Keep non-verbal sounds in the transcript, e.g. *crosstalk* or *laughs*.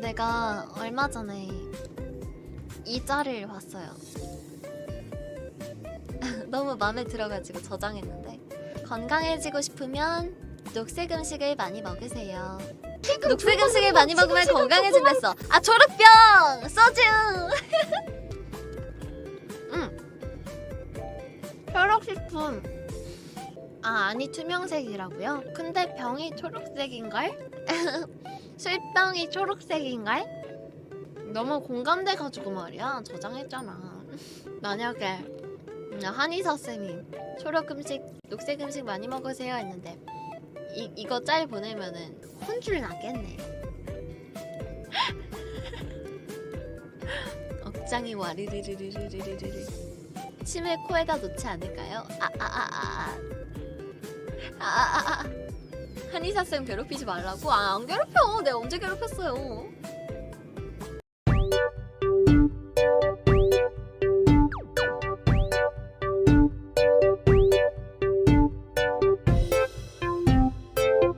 내가 얼마 전에 이 짤을 봤어요. *laughs* 너무 마음에 들어가지고 저장했는데 건강해지고 싶으면 녹색 음식을 많이 먹으세요. 녹색 음식을 많이 먹으면 건강해진댔어. 아 초록병 소주. *laughs* 응. 초록식품. 아 아니 투명색이라고요? 근데 병이 초록색인걸? 술병이 *laughs* 초록색인걸? 너무 공감돼가지고 말이야 저장했잖아. *laughs* 만약에 음, 한의사 쌤이 초록 음식, 녹색 음식 많이 먹으세요 했는데 이 이거 짤 보내면은 혼쭐 나겠네. *laughs* 억장이 와르르르르르르르 침을 코에다 놓지 않을까요? 아아아아 아 아 아 한의사 쌤 괴롭히지 말라고? 아 안 괴롭혀. 내가 언제 괴롭혔어요?